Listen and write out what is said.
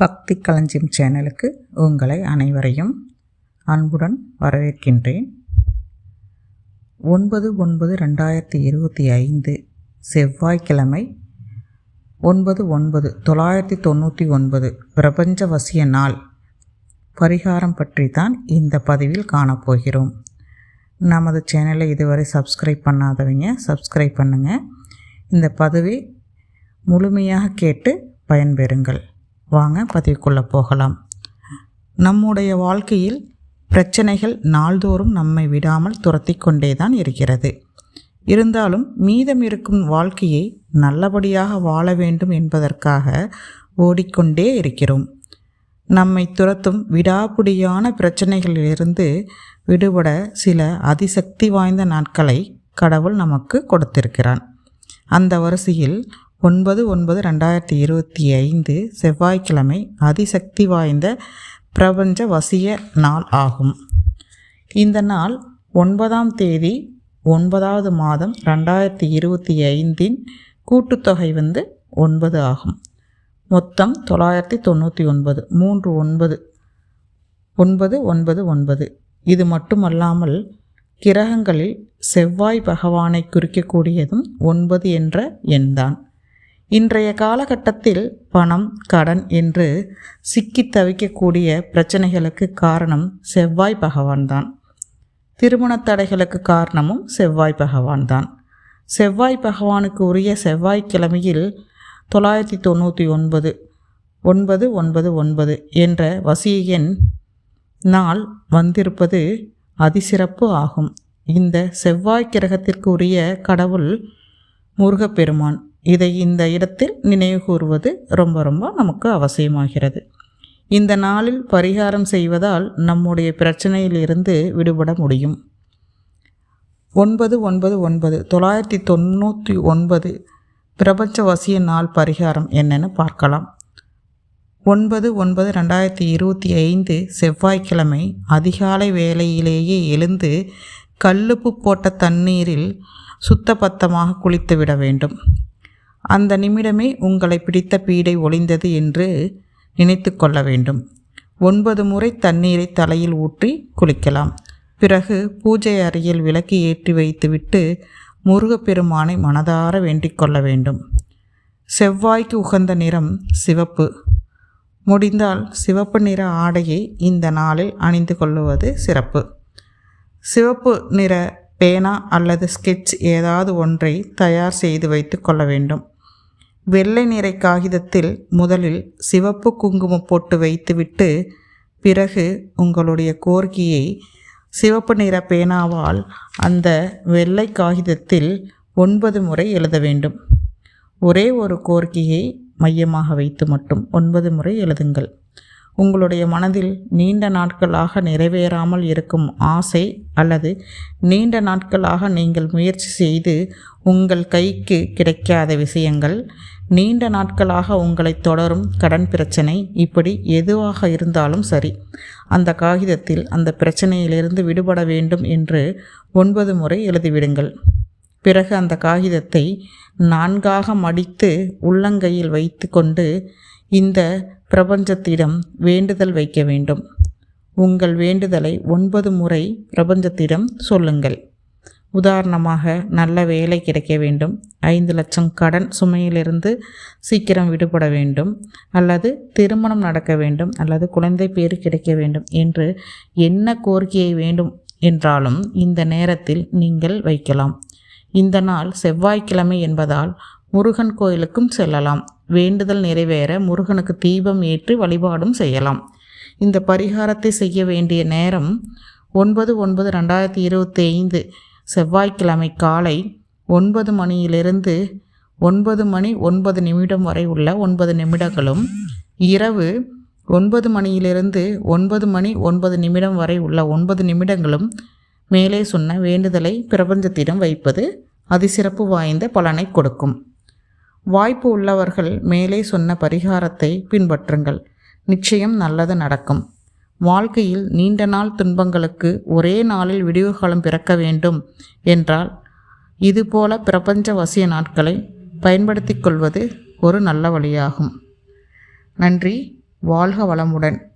பக்தி களஞ்சியம் சேனலுக்கு உங்களை அனைவரையும் அன்புடன் வரவேற்கின்றேன். ஒன்பது ஒன்பது ரெண்டாயிரத்தி இருபத்தி ஐந்து செவ்வாய்க்கிழமை ஒன்பது ஒன்பது தொள்ளாயிரத்தி தொண்ணூற்றி ஒன்பது பிரபஞ்ச வசிய நாள் பரிகாரம் பற்றி தான் இந்த பதிவில் காணப்போகிறோம். நமது சேனலை இதுவரை சப்ஸ்கிரைப் பண்ணாதவங்க சப்ஸ்கிரைப் பண்ணுங்கள் இந்த பதவி முழுமையாக கேட்டு பயன்பெறுங்கள். வாங்க பதிவுக்குள்ளே போகலாம். நம்முடைய வாழ்க்கையில் பிரச்சனைகள் நாள்தோறும் நம்மை விடாமல் துரத்தி கொண்டே தான் இருக்கிறது. இருந்தாலும் மீதம் இருக்கும் வாழ்க்கையை நல்லபடியாக வாழ வேண்டும் என்பதற்காக ஓடிக்கொண்டே இருக்கிறோம். நம்மை துரத்தும் விடாபிடியான பிரச்சனைகளிலிருந்து விடுபட சில அதிசக்தி வாய்ந்த நாட்களை கடவுள் நமக்கு கொடுத்திருக்கிறான். அந்த வரிசையில் ஒன்பது ஒன்பது ரெண்டாயிரத்தி இருபத்தி ஐந்து செவ்வாய்க்கிழமை அதிசக்தி வாய்ந்த பிரபஞ்ச வசிய நாள் ஆகும். இந்த நாள் ஒன்பதாம் தேதி ஒன்பதாவது மாதம் ரெண்டாயிரத்தி இருபத்தி ஐந்தின் கூட்டுத்தொகை வந்து ஒன்பது ஆகும். மொத்தம் தொள்ளாயிரத்தி தொண்ணூற்றி ஒன்பது மூன்று ஒன்பது ஒன்பது ஒன்பது ஒன்பது. இது மட்டுமல்லாமல் கிரகங்களில் செவ்வாய் பகவானை குறிக்கக்கூடியதும் ஒன்பது என்ற எண்தான் இன்றைய காலகட்டத்தில் பணம் கடன் என்று சிக்கி தவிக்கக்கூடிய பிரச்சனைகளுக்கு காரணம் செவ்வாய் பகவான் தான். திருமண தடைகளுக்கு காரணமும் செவ்வாய் பகவான் தான். செவ்வாய் பகவானுக்கு உரிய செவ்வாய்க்கிழமையில் தொள்ளாயிரத்தி தொண்ணூற்றி ஒன்பது ஒன்பது ஒன்பது ஒன்பது என்ற வசிய எண் நாள் வந்திருப்பது அதிசிறப்பு ஆகும். இந்த செவ்வாய் கிரகத்திற்கு உரிய கடவுள் முருகப்பெருமான். இதை இந்த இடத்தில் நினைவு கூறுவது ரொம்ப ரொம்ப நமக்கு அவசியமாகிறது. இந்த நாளில் பரிகாரம் செய்வதால் நம்முடைய பிரச்சனையிலிருந்து விடுபட முடியும். ஒன்பது ஒன்பது ஒன்பது. தொள்ளாயிரத்தி தொண்ணூற்றி ஒன்பது பிரபஞ்ச வசிய நாள் பரிகாரம் என்னென்னு பார்க்கலாம். ஒன்பது ஒன்பது ரெண்டாயிரத்தி இருபத்தி ஐந்து செவ்வாய்க்கிழமை அதிகாலை வேளையிலேயே எழுந்து கல்லுப்பு போட்ட தண்ணீரில் சுத்தபத்தமாக குளித்து விட வேண்டும். அந்த நிமிடமே உங்களை பிடித்த பீடை ஒளிந்தது என்று நினைத்து கொள்ள வேண்டும். ஒன்பது முறை தண்ணீரை தலையில் ஊற்றி குளிக்கலாம். பிறகு பூஜை அறையில் விளக்கு ஏற்றி வைத்துவிட்டு முருகப்பெருமானை மனதார வேண்டிக் கொள்ள வேண்டும். செவ்வாய்க்கு உகந்த நிறம் சிவப்பு. முடிந்தால் சிவப்பு நிற ஆடையை இந்த நாளில் அணிந்து கொள்ளுவது சிறப்பு. சிவப்பு நிற பேனா அல்லது ஸ்கெட்ச் ஏதாவது ஒன்றை தயார் செய்து வைத்து கொள்ள வேண்டும். வெள்ளை நிற காகிதத்தில் முதலில் சிவப்பு குங்குமம் போட்டு வைத்துவிட்டு பிறகு உங்களுடைய கோரிக்கையை சிவப்பு நிற பேனாவால் அந்த வெள்ளை காகிதத்தில் ஒன்பது முறை எழுத வேண்டும். ஒரே ஒரு கோரிக்கையை மையமாக வைத்து மட்டும் ஒன்பது முறை எழுதுங்கள். உங்களுடைய மனதில் நீண்ட நாட்களாக நிறைவேறாமல் இருக்கும் ஆசை அல்லது நீண்ட நாட்களாக நீங்கள் முயற்சி செய்து உங்கள் கைக்கு கிடைக்காத விஷயங்கள் நீண்ட நாட்களாக உங்களை தொடரும் கடன் பிரச்சனை இப்படி எதுவாக இருந்தாலும் சரி அந்த காகிதத்தில் அந்த பிரச்சனையிலிருந்து விடுபட வேண்டும் என்று ஒன்பது முறை எழுதிவிடுங்கள். பிறகு அந்த காகிதத்தை நான்காக மடித்து உள்ளங்கையில் வைத்து கொண்டு இந்த பிரபஞ்சத்திடம் வேண்டுதல் வைக்க வேண்டும். உங்கள் வேண்டுதலை ஒன்பது முறை பிரபஞ்சத்திடம் சொல்லுங்கள். உதாரணமாக நல்ல வேலை கிடைக்க வேண்டும். ஐந்து லட்சம் கடன் சுமையிலிருந்து சீக்கிரம் விடுபட வேண்டும். அல்லது திருமணம் நடக்க வேண்டும். அல்லது குழந்தை பேறு கிடைக்க வேண்டும் என்று என்ன கோரிக்கையை வேண்டும் என்றாலும் இந்த நேரத்தில் நீங்கள் வைக்கலாம். இந்த நாள் செவ்வாய்க்கிழமை என்பதால் முருகன் கோயிலுக்கும் செல்லலாம். வேண்டுதல் நிறைவேற முருகனுக்கு தீபம் ஏற்றி வழிபாடும் செய்யலாம். இந்த பரிகாரத்தை செய்ய வேண்டிய நேரம் ஒன்பது ஒன்பது ரெண்டாயிரத்தி இருபத்தி ஐந்து செவ்வாய்க்கிழமை காலை ஒன்பது மணியிலிருந்து ஒன்பது மணி ஒன்பது நிமிடம் வரை உள்ள ஒன்பது நிமிடங்களும் இரவு ஒன்பது மணியிலிருந்து ஒன்பது மணி ஒன்பது நிமிடம் வரை உள்ள ஒன்பது நிமிடங்களும் மேலே சொன்ன வேண்டுதலை பிரபஞ்சத்திடம் வைப்பது அதிசிறப்பு வாய்ந்த பலனை கொடுக்கும். வாய்ப்பு உள்ளவர்கள் மேலே சொன்ன பரிகாரத்தை பின்பற்றுங்கள். நிச்சயம் நல்லது நடக்கும். வாழ்க்கையில் நீண்ட நாள் துன்பங்களுக்கு ஒரே நாளில் விடிவுகாலம் பிறக்க வேண்டும் என்றால் இதுபோல பிரபஞ்ச வசிய நாட்களை பயன்படுத்தி கொள்வது ஒரு நல்ல வழியாகும். நன்றி. வாழ்க வளமுடன்.